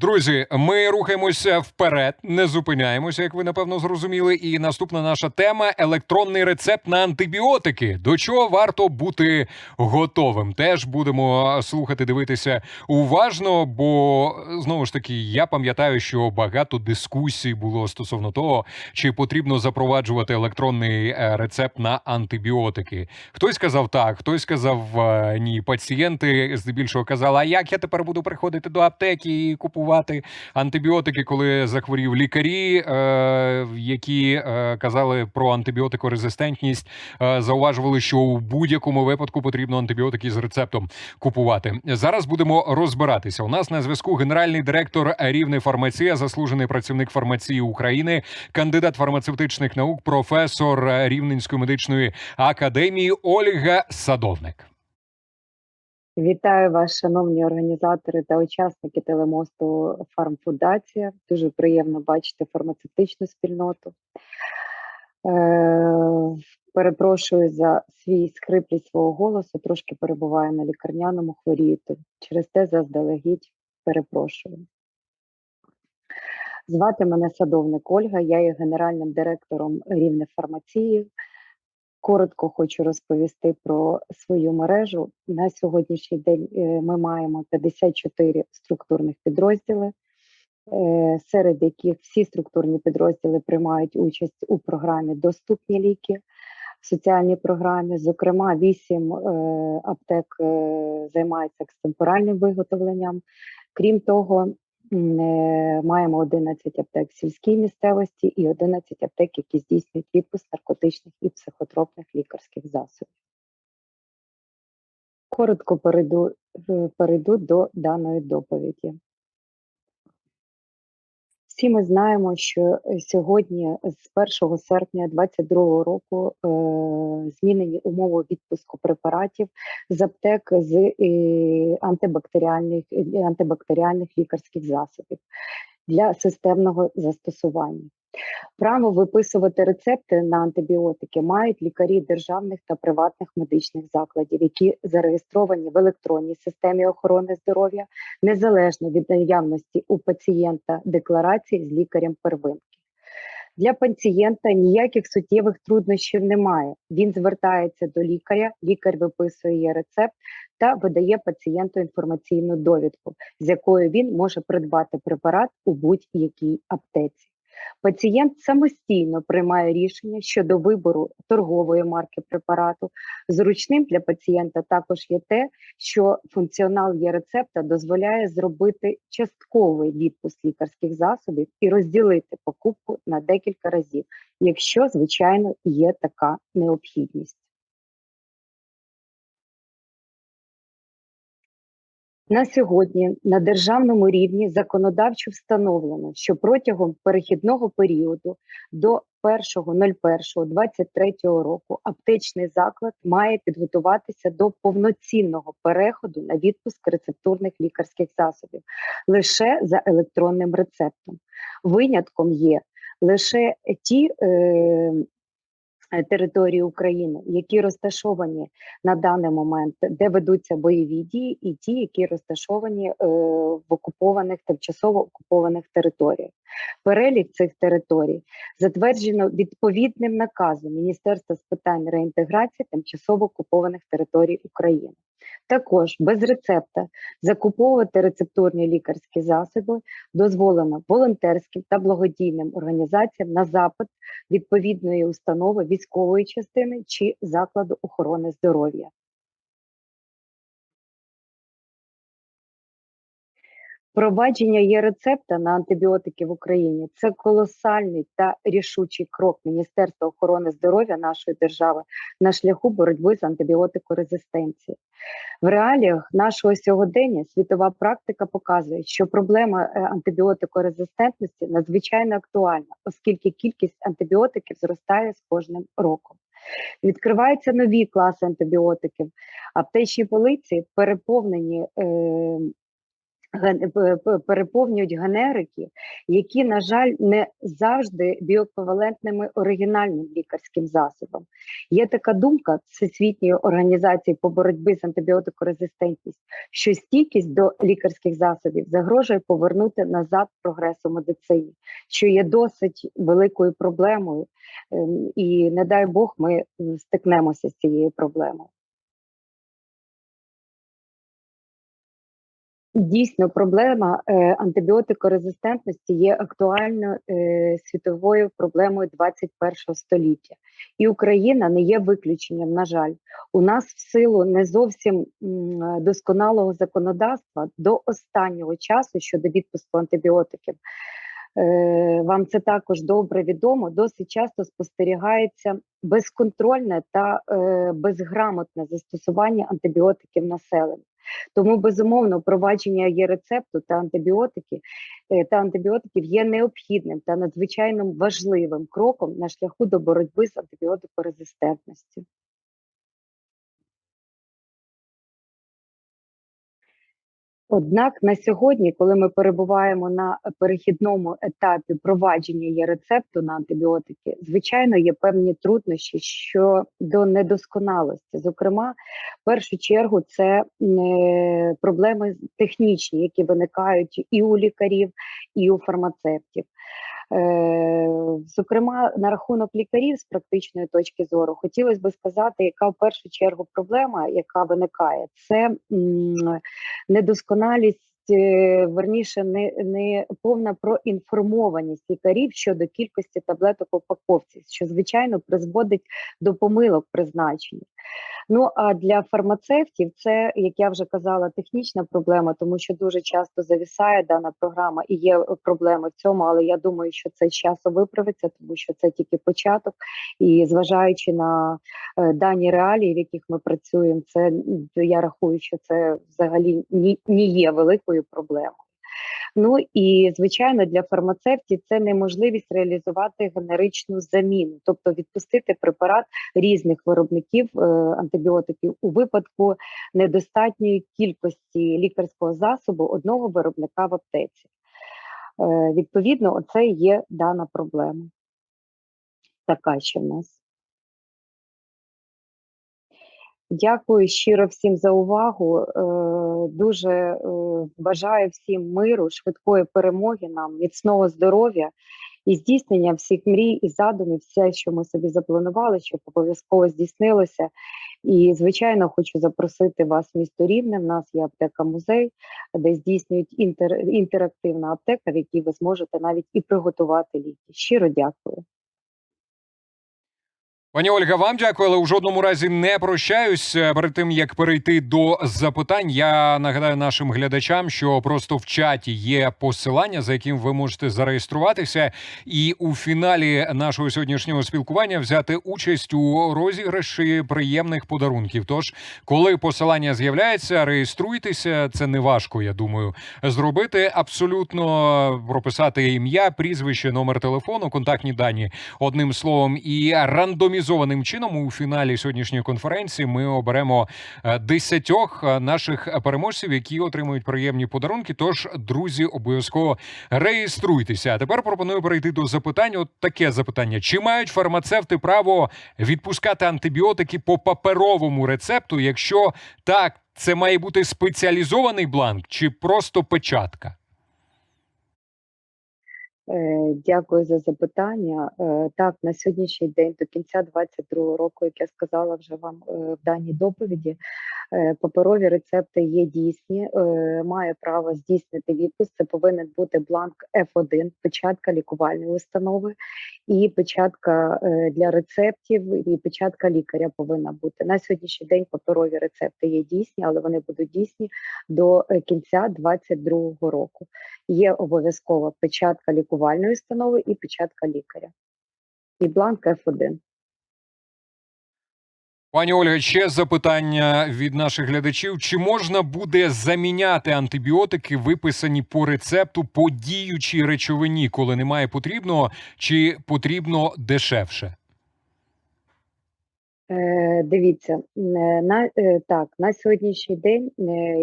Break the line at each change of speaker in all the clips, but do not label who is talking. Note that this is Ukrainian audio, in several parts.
Друзі, ми рухаємося вперед, не зупиняємося, як ви напевно зрозуміли. І наступна наша тема електронний рецепт на антибіотики. До чого варто бути готовим? Теж будемо слухати, дивитися уважно, бо знову ж таки я пам'ятаю, що багато дискусій було стосовно того, чи потрібно запроваджувати електронний е, рецепт на антибіотики. Хтось сказав так, хтось сказав е, ні. Пацієнти здебільшого казали, а як я тепер буду приходити до аптеки і купувати антибіотики, коли захворів лікарі, е, які е, казали про антибіотикорезистентність, е, зауважували, що у будь-якому випадку потрібно антибіотики з рецептом купувати. Зараз будемо розбиратися. У нас на зв'язку генеральний директор Рівне фармація, заслужений працівник фармації України, кандидат фармацевтичних наук, професор Рівненської медичної академії Ольга Садовник.
Вітаю вас, шановні організатори та учасники телемосту Фармфундація. Дуже приємно бачити фармацевтичну спільноту. Е, перепрошую за свій скриплість свого голосу, трошки перебуваю на лікарняному хворію, через те заздалегідь перепрошую. Звати мене садовник Ольга, я є генеральним директором рівне фармації. Коротко хочу розповісти про свою мережу. На сьогоднішній день е, ми маємо 54 структурних підрозділи, е, серед яких всі структурні підрозділи приймають участь у програмі Доступні ліки в соціальній програмі. Зокрема, 8 аптек е, займаються екстемпоральним виготовленням. Крім того, е, маємо 11 аптек в сільській місцевості і 11 аптек, які здійснюють відпуск наркотичних і психотропних лікарських засобів. Коротко перейду, е, перейду до даної доповіді. Всі ми знаємо, що е, сьогодні з 1 серпня 2022 року е, змінені умови відпуску препаратів з аптек з е, антибактеріальних, антибактеріальних лікарських засобів для системного застосування. Право виписувати рецепти на антибіотики мають лікарі державних та приватних медичних закладів, які зареєстровані в електронній системі охорони здоров'я незалежно від наявності у пацієнта декларації з лікарем первинки. Для пацієнта ніяких суттєвих труднощів немає. Він звертається до лікаря, лікар виписує рецепт та видає пацієнту інформаційну довідку, з якою він може придбати препарат у будь-якій аптеці. Пацієнт самостійно приймає рішення щодо вибору торгової марки препарату. Зручним для пацієнта також є те, що функціонал є рецепта дозволяє зробити частковий відпуск лікарських засобів і розділити покупку на декілька разів, якщо, звичайно, є така необхідність. На сьогодні на державному рівні законодавчо встановлено, що протягом перехідного періоду до 1.01.23 року аптечний заклад має підготуватися до повноцінного переходу на відпуск рецептурних лікарських засобів лише за електронним рецептом. Винятком є лише ті е, території України, які розташовані на даний момент, де ведуться бойові дії, і ті, які розташовані е, в окупованих тимчасово окупованих територіях. Перелік цих територій затверджено відповідним наказом Міністерства з питань реінтеграції тимчасово окупованих територій України. Також без рецепта закуповувати рецептурні лікарські засоби дозволено волонтерським та благодійним організаціям на запит відповідної установи військової частини чи закладу охорони здоров'я. Впровадження є рецепта на антибіотики в Україні це колосальний та рішучий крок Міністерства охорони здоров'я нашої держави на шляху боротьби з антибіотикорезистенцією. В реаліях нашого сьогодення світова практика показує, що проблема е, антибіотикорезистентності надзвичайно актуальна, оскільки кількість антибіотиків зростає з кожним роком. Відкриваються нові класи антибіотиків. Аптечні полиці переповнені е, переповнюють генерики, які, на жаль, не завжди біоеквівалентними оригінальним лікарським засобам. Є така думка Всесвітньої організації по боротьбі з антибіотикорезистентністю, що стійкість до лікарських засобів загрожує повернути назад прогрес у медицині, що є досить великою проблемою, ем, і не дай Бог, ми стикнемося з цією проблемою. Дійсно, проблема е, антибіотикорезистентності є актуальною е, світовою проблемою 21 століття, і Україна не є виключенням. На жаль, у нас в силу не зовсім досконалого законодавства до останнього часу щодо відпуску антибіотиків. Е, вам це також добре відомо. Досить часто спостерігається безконтрольне та безграмотне застосування антибіотиків населення. Тому безумовно впровадження є рецепту та антибіотики е, та антибіотиків є необхідним та надзвичайно важливим кроком на шляху до боротьби з антибіотикорезистентністю. Однак на сьогодні, коли ми перебуваємо на перехідному етапі провадження є рецепту на антибіотики, звичайно, є певні труднощі щодо недосконалості. Зокрема, в першу чергу це е, проблеми технічні, які виникають і у лікарів, і у фармацевтів. Е, Зокрема, на рахунок лікарів з практичної точки зору, хотілося би сказати, яка в першу чергу проблема, яка виникає, це недосконалість. е, Верніше, не, не повна проінформованість лікарів щодо кількості таблеток упаковці, що звичайно призводить до помилок призначення. Ну а для фармацевтів це, як я вже казала, технічна проблема, тому що дуже часто завісає дана програма і є е, проблеми в цьому. Але я думаю, що це з часом виправиться, тому що це тільки початок. І зважаючи на е, дані реалії, в яких ми працюємо, це я рахую, що це взагалі ні, є великою проблемою. Ну і звичайно для фармацевтів це неможливість реалізувати генеричну заміну, тобто відпустити препарат різних виробників е, антибіотиків у випадку недостатньої кількості лікарського засобу одного виробника в аптеці. Е, відповідно, оце є дана проблема. Така ще в нас. Дякую щиро всім за увагу. Е, Дуже е, бажаю всім миру, швидкої перемоги нам, міцного здоров'я і здійснення всіх мрій і задумів, все, що ми собі запланували, щоб обов'язково здійснилося. І, звичайно, хочу запросити вас в місто Рівне. В нас є аптека музей, де здійснюють інтер, інтерактивна аптека, в якій ви зможете навіть і приготувати ліки. Щиро дякую.
Пані Ольга, вам дякую, але у жодному разі не прощаюсь. Е, Перед тим як перейти до запитань, я нагадаю нашим глядачам, що просто в чаті є посилання, за яким ви можете зареєструватися, і у фіналі нашого сьогоднішнього спілкування взяти участь у розіграші приємних подарунків. Тож, коли посилання з'являється, реєструйтеся. Це не важко, я думаю, зробити абсолютно прописати ім'я, прізвище, номер телефону, контактні дані одним словом і рандомізованим чином у фіналі сьогоднішньої конференції ми оберемо е, десятьох е, наших переможців, які отримують приємні подарунки. Тож, друзі, обов'язково реєструйтеся. А тепер пропоную перейти до запитань. От таке запитання: чи мають фармацевти право відпускати антибіотики по паперовому рецепту? Якщо так, це має бути спеціалізований бланк чи просто печатка?
Е, Дякую за запитання. Е, Так, на сьогоднішній день до кінця 2022 року, як я сказала вже вам е, в даній доповіді, паперові рецепти є дійсні. Має право здійснити відпуск. Це повинен бути бланк F1, печатка лікувальної установи, і печатка для рецептів, і печатка лікаря повинна бути. На сьогоднішній день паперові рецепти є дійсні, але вони будуть дійсні до кінця 2022 року є обов'язкова печатка лікувальної установи і печатка лікаря. І бланк F1.
Пані Ольга, ще запитання від наших глядачів: чи можна буде заміняти антибіотики, виписані по рецепту по діючій речовині, коли немає потрібного, чи потрібно дешевше?
Е, Дивіться, е, на е, так на сьогоднішній день,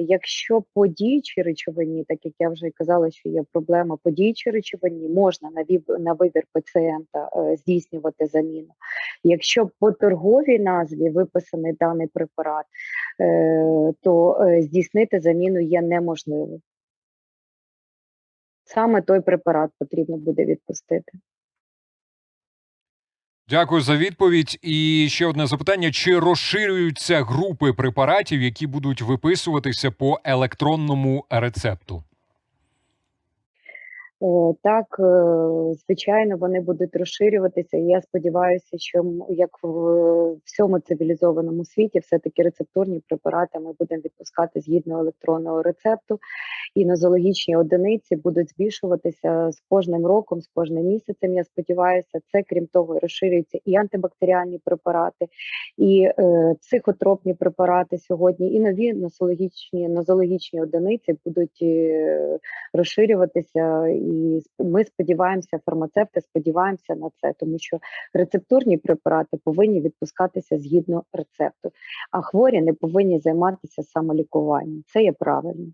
якщо по діючій речовині, так як я вже казала, що є проблема по діючій речовині, можна на на вибір пацієнта здійснювати заміну. Якщо по торговій назві виписаний даний препарат, то здійснити заміну є неможливо. Саме той препарат потрібно буде відпустити.
Дякую за відповідь. І ще одне запитання: чи розширюються групи препаратів, які будуть виписуватися по електронному рецепту?
Так, е, звичайно, вони будуть розширюватися. І я сподіваюся, що як в всьому цивілізованому світі, все-таки рецептурні препарати ми будемо відпускати згідно електронного рецепту, і нозологічні одиниці будуть збільшуватися з кожним роком, з кожним місяцем. Я сподіваюся, це крім того, розширюються і антибактеріальні препарати, і е, психотропні препарати сьогодні, і нові нозологічні нозологічні одиниці будуть е, розширюватися. І ми сподіваємося, фармацевти сподіваємося на це, тому що рецептурні препарати повинні відпускатися згідно рецепту, а хворі не повинні займатися самолікуванням. Це є правильно.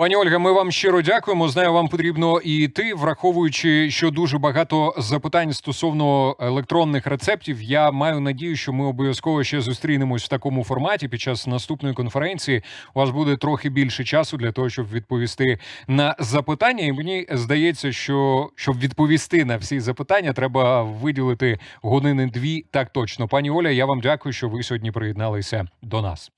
Пані Ольга, ми вам щиро дякуємо. Знаю, вам потрібно і йти, враховуючи, що дуже багато запитань стосовно електронних рецептів. Я маю надію, що ми обов'язково ще зустрінемось в такому форматі під час наступної конференції. У вас буде трохи більше часу для того, щоб відповісти на запитання. І мені здається, що щоб відповісти на всі запитання, треба виділити години дві. Так точно, пані Оля. Я вам дякую, що ви сьогодні приєдналися до нас.